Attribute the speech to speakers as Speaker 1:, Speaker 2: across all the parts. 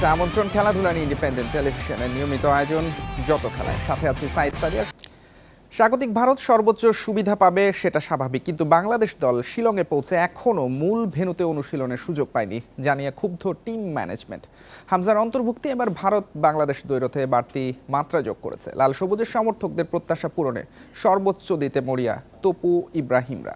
Speaker 1: চলছে আমন্ত্রণ, খেলাধুলা নিয়ে ইন্ডিপেন্ডেন্ট টেলিভিশনের নিয়মিত আয়োজন, যত খেলায়। সাথে আছে সাইদ সাদিয়া স্বাগতিক ভারত, সর্বোচ্চ সুবিধা পাবে সেটা স্বাভাবিক, কিন্তু বাংলাদেশ দল শিলংয়ে পৌঁছে এখনও মূল ভেন্যুতে অনুশীলনের সুযোগ পায়নি, জানিয়ে ক্ষুব্ধ টিম ম্যানেজমেন্ট। হামজার অন্তর্ভুক্তি, এবার ভারত বাংলাদেশ দ্বৈরথে বাড়তি মাত্রা যোগ করেছে। লাল সবুজের সমর্থকদের প্রত্যাশা পূরণে সর্বোচ্চ দিতে মরিয়া তপু ইব্রাহিমরা।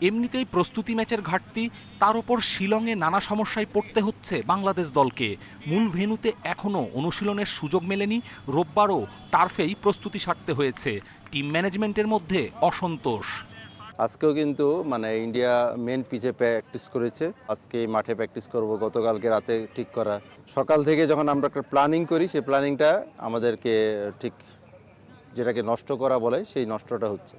Speaker 2: এমনিতেই প্রস্তুতি ম্যাচের ঘাটতি, তার ওপর শিলংয়ে নানা সমস্যায় পড়তে হচ্ছে বাংলাদেশ দলকে। মূল ভেন্যুতে এখনও অনুশীলনের সুযোগ মেলেনি, রোববারও টার্ফেই প্রস্তুতি সারতে হয়েছে। টিম ম্যানেজমেন্টের মধ্যে অসন্তোষ।
Speaker 3: আজকেও কিন্তু মানে ইন্ডিয়া মেন পিচে প্র্যাকটিস করেছে। আজকে মাঠে প্র্যাকটিস করব গতকালকে রাতে ঠিক করা। সকাল থেকে যখন আমরা একটা প্ল্যানিং করি, সেই প্ল্যানিংটা আমাদেরকে ঠিক যেটাকে নষ্ট করা বলে, সেই নষ্টটা হচ্ছে।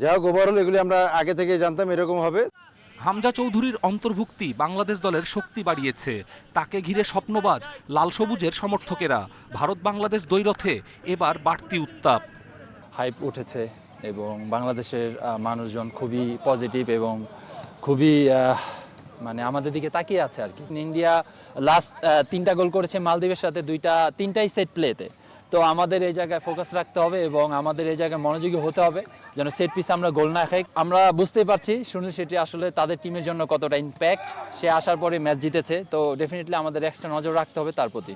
Speaker 3: যাই হোক ওভারঅল এগুলি আমরা আগে থেকে জানতাম এরকম হবে।
Speaker 2: হামজা চৌধুরীর অন্তর্ভুক্তি বাংলাদেশ দলের শক্তি বাড়িয়েছে। তাকে ঘিরে স্বপ্নবাজ লাল সবুজের সমর্থকেরা। ভারত বাংলাদেশ দ্বৈরথে এবার বাড়তি উত্তাপ।
Speaker 4: হাইপ উঠেছে এবং বাংলাদেশের মানুষজন খুবই পজিটিভ এবং খুবই মানে আমাদের দিকে তাকিয়ে আছে আর কি। ইন্ডিয়া লাস্ট তিনটা গোল করেছে মালদ্বীপের সাথে দুইটা তিনটাই সেট প্লেতে তো আমাদের এই জায়গায় ফোকাস রাখতে হবে এবং আমাদের এই জায়গায় মনোযোগী হতে হবে যেন সেট পিস আমরা গোল না খাই। আমরা বুঝতেই পারছি সুনীল সেটি আসলে তাদের টিমের জন্য কতটা ইম্প্যাক্ট সে আসার পরে ম্যাচ জিতেছে, তো ডেফিনেটলি আমাদের এক্সট্রা নজর রাখতে হবে তার প্রতি।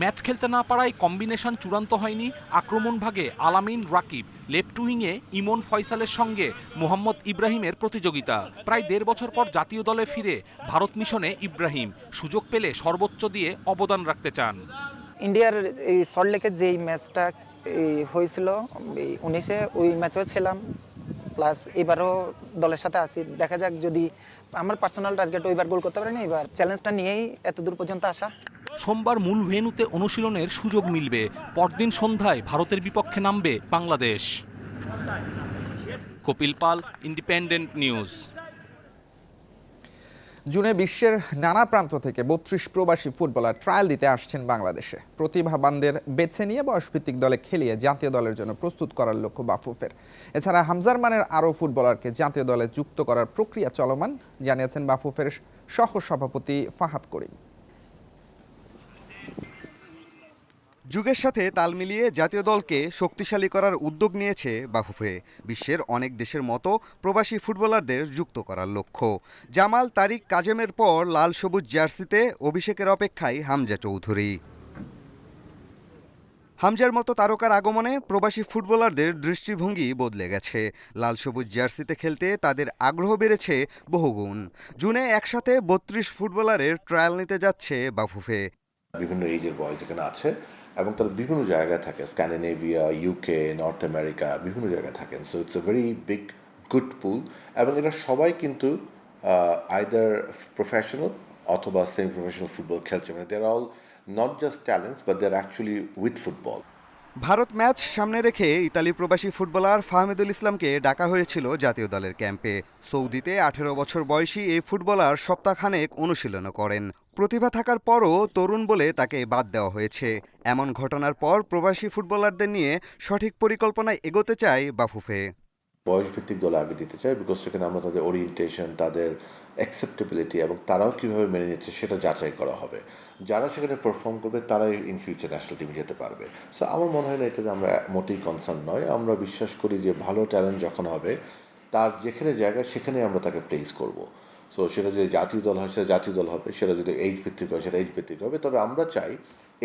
Speaker 2: ম্যাচ খেলতে না পারায় কম্বিনেশন চূড়ান্ত হয়নি আক্রমণ ভাগে আলামিন রাকিব। লেফট উইংয়ে ইমন ফয়সালের সঙ্গে মোহাম্মদ ইব্রাহিমের প্রতিযোগিতা। প্রায় দেড় বছর পর জাতীয় দলে ফিরে ভারত মিশনে ইব্রাহিম। সুযোগ পেলে সর্বোচ্চ দিয়ে অবদান রাখতে চান।
Speaker 5: ইন্ডিয়ার এই সল্টলেকের যেই ম্যাচটা হয়েছিল উনিশে ওই ম্যাচেও ছিলাম। প্লাস এবারও দলের সাথে আছি। দেখা যাক যদি আমার পার্সোনাল টার্গেট ওইবার গোল করতে পারিনি, এবার চ্যালেঞ্জটা নিয়েই এত দূর পর্যন্ত আসা।
Speaker 2: সোমবার মূল ভেন্যুতে অনুশীলনের সুযোগ মিলবে। পরদিন সন্ধ্যায় ভারতের বিপক্ষে নামবে বাংলাদেশ। কপিল পাল ইন্ডিপেন্ডেন্ট নিউজ
Speaker 1: জুনে বিশ্বের নানা প্রান্ত থেকে বত্রিশ প্রবাসী ফুটবলার ট্রায়াল দিতে আসছেন বাংলাদেশে। প্রতিভাবানদের বেছে নিয়ে বয়সভিত্তিক দলে খেলিয়ে জাতীয় দলের জন্য প্রস্তুত করার লক্ষ্য বাফুফের। এছাড়া হামজার মানের আরও ফুটবলারকে জাতীয় দলে যুক্ত করার প্রক্রিয়া চলমান, জানিয়েছেন বাফুফের সহ সভাপতি ফাহাদ করিম।
Speaker 6: যুগের সাথে তাল মিলিয়ে জাতীয় দলকে শক্তিশালী করার উদ্যোগ নিয়েছে বাফুফে, বিশ্বের অনেক দেশের মতো প্রবাসী ফুটবলারদের যুক্ত করার লক্ষ্য। জামাল তারিক কাজেমের পর লাল সবুজ জার্সিতে অভিষেকের অপেক্ষায় হামজা চৌধুরী। হামজার মতো তারকার আগমনে প্রবাসী ফুটবলারদের দৃষ্টিভঙ্গি বদলে গেছে। লাল সবুজ জার্সিতে খেলতে তাদের আগ্রহ বেড়েছে বহুগুণ। জুনে একসাথে বত্রিশ ফুটবলারের ট্রায়াল নিতে যাচ্ছে বাফুফে।
Speaker 7: বিভিন্ন এজের বয়েজ এখানে আছে। এবং তারা বিভিন্ন জায়গায় থাকে স্ক্যান্ডিনেভিয়া ইউকে নর্থ আমেরিকা বিভিন্ন জায়গায় থাকেন। So it's a very big good pool এবং এরা সবাই কিন্তু আইদার প্রফেশনাল অথবা সেমি প্রফেশনাল ফুটবল খেলছে। মানে they're all not just talents but they're actually with football
Speaker 6: Bharat match সামনে রেখে ইতালি প্রবাসী ফুটবলার ফাহমিদুল ইসলামকে ডাকা হয়েছিল জাতীয় দলের ক্যাম্পে। সৌদিতে আঠেরো বছর বয়সী এই ফুটবলার সপ্তাহখানেক অনুশীলনও করেন। প্রতিভা থাকার পরও তরুণ বলে তাকে বাদ দেওয়া হয়েছে। এমন ঘটনার পর প্রবাসী ফুটবলারদের নিয়ে সঠিক পরিকল্পনায় এগোতে চায় বাফুফে।
Speaker 7: বয়স ভিত্তিক দলে আগে দিতে চাই বিকজ সেখানে আমরা তাদের ওরিয়েন্টেশন তাদের অ্যাকসেপ্টেবিলিটি এবং তারাও কীভাবে মেনে নিচ্ছে সেটা যাচাই করা হবে। যারা সেখানে পারফর্ম করবে তারাই ইন ফিউচার ন্যাশনাল টিমে যেতে পারবে। সো আমার মনে হয় না এটাতে আমরা মোটেই কনসার্ন নয়। আমরা বিশ্বাস করি যে ভালো ট্যালেন্ট যখন হবে, তার যেখানে জায়গা সেখানে আমরা তাকে প্লেস করব। সো সেটা যদি জাতীয় দল হয়, সেটা জাতীয় দল হবে। সেটা যদি এইজ ভিত্তিক হয়, সেটা এইজ ভিত্তিক হবে। তবে আমরা চাই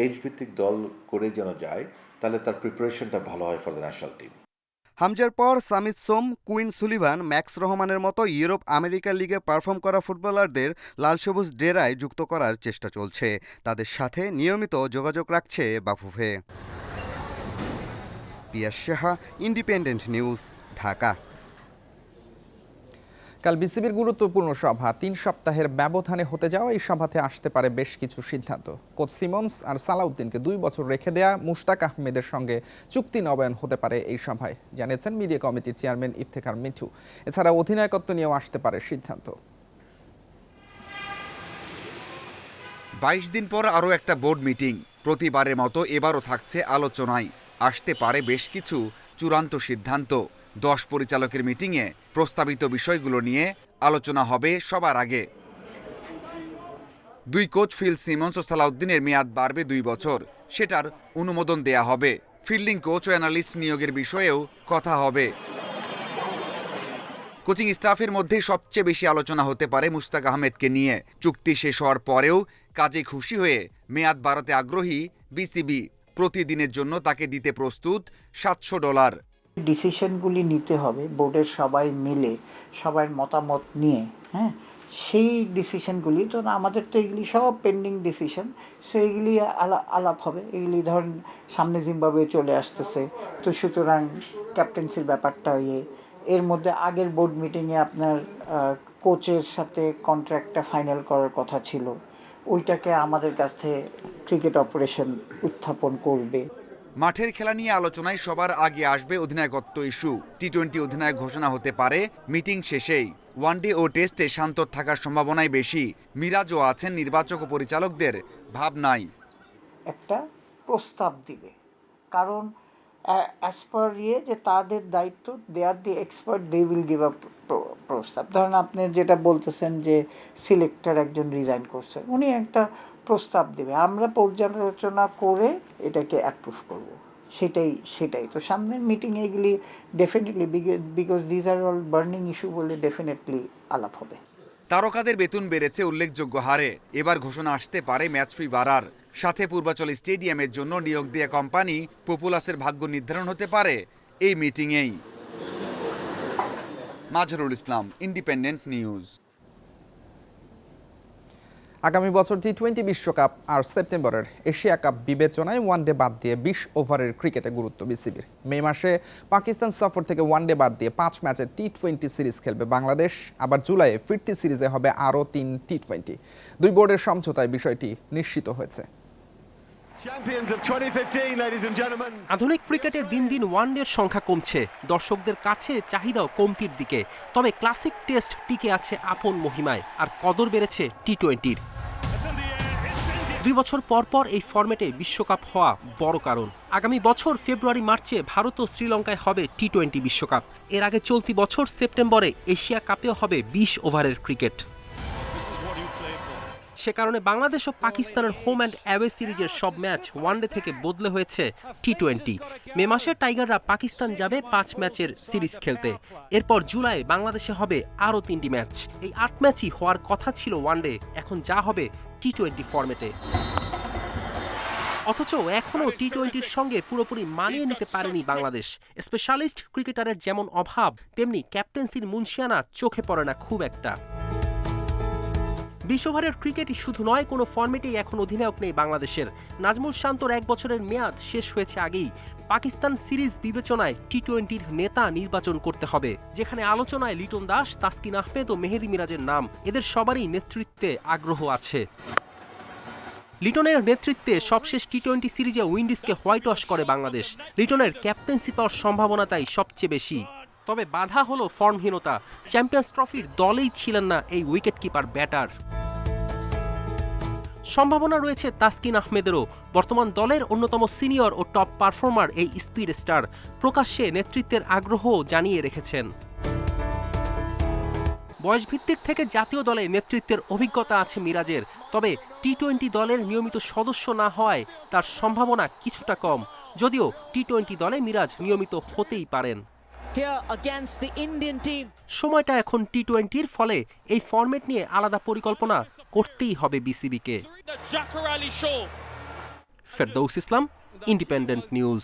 Speaker 7: এইজ ভিত্তিক দল করে যেন যায়, তাহলে তার প্রিপারেশনটা ভালো হয় ফর দ্য ন্যাশনাল টিম
Speaker 6: হামজার পর Shamit Shome, Quinn Sullivan, Max রহমানের মতো ইউরোপ, আমেরিকা লিগে পারফর্ম করা ফুটবলারদের লাল সবুজ ডেরায় যুক্ত করার চেষ্টা চলছে। তাদের সাথে নিয়মিত যোগাযোগ রাখছে Bafufe. Piyas Saha independent news Dhaka.
Speaker 1: কাল বিসিবির গুরুত্বপূর্ণ সভা। তিন সপ্তাহের ব্যবধানে হতে যাওয়া এই সভাতে আসতে পারে বেশ কিছু সিদ্ধান্ত। কোচ সিমন্স আর সালাউদ্দিনকে দুই বছর রেখে দেয়া মুশতাক আহমেদের সঙ্গে চুক্তি নবায়ন হতে পারে এই সভায়, জানিয়েছেন মিডিয়া কমিটির চেয়ারম্যান ইফতেখার মিঠু। এছাড়া অধিনায়কত্ব নিয়েও আসতে পারে সিদ্ধান্ত।
Speaker 8: বাইশ দিন পর আরও একটা বোর্ড মিটিং। প্রতিবারের মতো এবারও থাকছে আলোচনায়। আসতে পারে বেশ কিছু চূড়ান্ত সিদ্ধান্ত। দশ পরিচালকের মিটিংয়ে প্রস্তাবিত বিষয়গুলো নিয়ে আলোচনা হবে সবার আগে। দুই কোচ ফিল সিমন্স ও সালাউদ্দিনের মেয়াদ বাড়বে দুই বছর। সেটার অনুমোদন দেয়া হবে। ফিল্ডিং কোচ ও অ্যানালিস্ট নিয়োগের বিষয়েও কথা হবে। কোচিং স্টাফের মধ্যে সবচেয়ে বেশি আলোচনা হতে পারে মুস্তাক আহমেদকে নিয়ে। চুক্তি শেষ হওয়ার পরেও কাজে খুশি হয়ে মেয়াদ বাড়াতে আগ্রহী বিসিবি। প্রতিদিনের জন্য তাকে দিতে প্রস্তুত সাতশো ডলার।
Speaker 9: ডিসিশনগুলি নিতে হবে বোর্ডের সবাই মিলে, সবার মতামত নিয়ে হ্যাঁ? সেই ডিসিশনগুলি তো আমাদের তো এগুলি সব পেন্ডিং ডিসিশন সো এগুলি আলা, আলাপ হবে। এগুলি ধরেন সামনে জিম্বাবুয়ে চলে আসতেছে, তো সুতরাং ক্যাপ্টেন্সির ব্যাপারটা ইয়ে। এর মধ্যে আগের বোর্ড মিটিংয়ে আপনার কোচের সাথে কন্ট্রাক্টটা ফাইনাল করার কথা ছিল। ওইটাকে আমাদের কাছে ক্রিকেট অপারেশন উত্থাপন করবে।
Speaker 8: মাঠের খেলা নিয়ে আলোচনায় সবার আগে আসবে অধিনায়কত্ব ইস্যু। টি টোয়েন্টি অধিনায়ক ঘোষণা হতে পারে, মিটিং শেষেই। ওয়ানডে ও টেস্টে শান্ত থাকার সম্ভাবনাই বেশি। মিরাজও আছেন নির্বাচক পরিচালকদের ভাবনায়।
Speaker 9: একটা প্রস্তাব দিবে। কারণ অ্যাজ পার ইয়ে যে তাদের দায়িত্ব they are the expert they will give a প্রস্তাব। ধরেন আপনি যেটা বলতেছেন যে সিলেক্টর একজন রিজাইন করছে, উনি একটা প্রস্তাব দেবে। আমরা পর্যালোচনা করে এটাকে অ্যাপ্রুভ করব। সেটাই সেটাই। তো সামনের মিটিংয়ে এগুলি definitely because these are all burning issue বলে ডেফিনেটলি আলাপ হবে।
Speaker 8: তারকাদের বেতন বেড়েছে উল্লেখযোগ্য হারে। এবার ঘোষণা আসতে পারে ম্যাচ ফি বাড়ার। সাথে পূর্বাচল স্টেডিয়ামের জন্য নিয়োগ দেওয়া কোম্পানি পপুলাসের ভাগ্য নির্ধারণ হতে পারে এই মিটিংয়েই। মাজহারুল ইসলাম ইন্ডিপেন্ডেন্ট নিউজ
Speaker 1: আগামী বছর টি টোয়েন্টি বিশ্বকাপ আর সেপ্টেম্বরের এশিয়া কাপ বিবেচনায় ওয়ানডে বাদ দিয়ে বিশ ওভারের ক্রিকেটে গুরুত্ব বিসিবির। মে মাসে পাকিস্তান সফর থেকে ওয়ানডে বাদ দিয়ে পাঁচ ম্যাচের টি টোয়েন্টি সিরিজ খেলবে বাংলাদেশ। আবার জুলাইয়ে ফিরতি সিরিজে হবে আরও তিন টি টোয়েন্টি দুই বোর্ডের সমঝোতায় বিষয়টি নিশ্চিত হয়েছে।
Speaker 2: আধুনিক ক্রিকেটে দিন দিন ওয়ানডের সংখ্যা কমছে। দর্শকদের কাছে চাহিদাও কমতির দিকে। তবে ক্লাসিক টেস্ট টিকে আছে আপন মহিমায়। আর কদর বেড়েছে টি টোয়েন্টির দুই বছর পর পর এই ফরম্যাটে বিশ্বকাপ হওয়া বড় কারণ। আগামী বছর ফেব্রুয়ারি, মার্চে ভারত ও শ্রীলঙ্কায় হবে টি টোয়েন্টি বিশ্বকাপ। এর আগে চলতি বছর সেপ্টেম্বরে এশিয়া কাপেও হবে বিশ ওভারের ক্রিকেট। সে কারণে বাংলাদেশ ও পাকিস্তানের হোম অ্যান্ড অ্যাওয়ে সিরিজের সব ম্যাচ ওয়ানডে থেকে বদলে হয়েছে টি টোয়েন্টি মে মাসে টাইগাররা পাকিস্তান যাবে পাঁচ ম্যাচের সিরিজ খেলতে। এরপর জুলাই বাংলাদেশে হবে আরও তিনটি ম্যাচ। এই আট ম্যাচই হওয়ার কথা ছিল ওয়ানডে, এখন যা হবে টি টোয়েন্টি ফরম্যাটে। অথচ এখনও টি টোয়েন্টির সঙ্গে পুরোপুরি মানিয়ে নিতে পারেনি বাংলাদেশ। স্পেশালিস্ট ক্রিকেটারের যেমন অভাব, তেমনি ক্যাপ্টেন্সির মুন্সিয়ানা চোখে পড়ে না খুব একটা। বিশ ওভারের ক্রিকেটই শুধু নয়, কোনো ফর্মেটেই এখন অধিনায়ক নেই বাংলাদেশের। নাজমুল শান্তর এক বছরের মেয়াদ শেষ হয়েছে আগেই। পাকিস্তান সিরিজ বিবেচনায় টি টোয়েন্টির নেতা নির্বাচন করতে হবে, যেখানে আলোচনায় লিটন দাস, তাসকিন আহমেদ ও মেহেদি মিরাজের নাম। এদের সবারই নেতৃত্বে আগ্রহ আছে। লিটনের নেতৃত্বে সবশেষ টি টোয়েন্টি সিরিজে উইন্ডিজকে হোয়াইট ওয়াশ করে বাংলাদেশ। লিটনের ক্যাপ্টেন্সি পাওয়ার সম্ভাবনা তাই সবচেয়ে বেশি। তবে বাধা হলো ফর্মহীনতা। চ্যাম্পিয়ন্স ট্রফির দলেই ছিলেন না এই উইকেট কিপার ব্যাটার। সম্ভাবনা রয়েছে তাসকিন আহমেদেরও। বর্তমান দলের অন্যতম সিনিয়র ও টপ পারফর্মার এই স্পিড স্টার। প্রকাশ্যে নেতৃত্বের আগ্রহ জানিয়ে রেখেছেন। বয়সভিত্তিক থেকে জাতীয় দলে নেতৃত্বের অভিজ্ঞতা আছে মিরাজের। তবে টি টোয়েন্টি দলের নিয়মিত সদস্য না হওয়ায় তার সম্ভাবনা কিছুটা কম। যদিও টি টোয়েন্টি দলে মিরাজ নিয়মিত হতেই পারেন।
Speaker 10: Here against the Indian team.
Speaker 2: সময়টা এখন টি টোয়েন্টির ফলে এই ফরম্যাট নিয়ে আলাদা পরিকল্পনা করতেই হবে বিসিবিকে Ferdous Islam independent news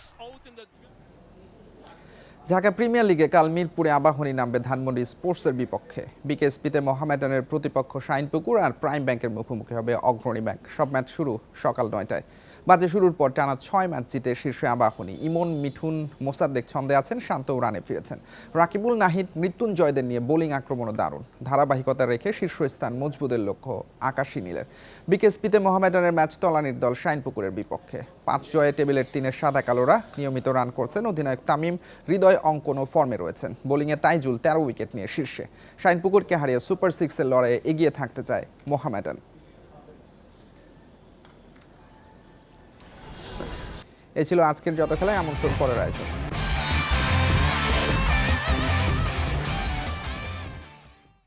Speaker 1: Dhaka premier লিগে কাল মিরপুরে আবাহনী নামবে ধানমন্ডি স্পোর্টসের বিপক্ষে। বিকেএসপিতে মোহামেডানের প্রতিপক্ষ শাইনপুকুর আর প্রাইম ব্যাংকের মুখোমুখি হবে অগ্রণী ব্যাংক। সব ম্যাচ শুরু সকাল নয়টায়। বাজে শুরুর পর টানা ছয় ম্যাচ জিতে শীর্ষে আবাহনী। ইমন, মিঠুন, মোসাদ্দেক ছন্দে আছেন, শান্ত রানে ফিরেছেন। রাকিবুল, নাহিদ মৃত্যুঞ্জয়দের নিয়ে বোলিং আক্রমণও দারুণ। ধারাবাহিকতা রেখে শীর্ষস্থান মজবুতের লক্ষ্য আকাশী নীলের। বিকেএসপিতে মোহামেডানের ম্যাচ তলানির দল শাইনপুকুরের বিপক্ষে। পাঁচ জয়ে টেবিলের তিনের সাদা কালোরা নিয়মিত রান করছেন অধিনায়ক তামিম, হৃদয় অঙ্কন ও ফর্মে রয়েছেন। বোলিংয়ে তাইজুল তেরো উইকেট নিয়ে শীর্ষে। শাইনপুকুরকে হারিয়ে সুপার সিক্সের লড়াইয়ে এগিয়ে থাকতে চায় মোহামেডান। এ ছিল আজকের যত খেলায় এমন শুরু পরের আয়োজন।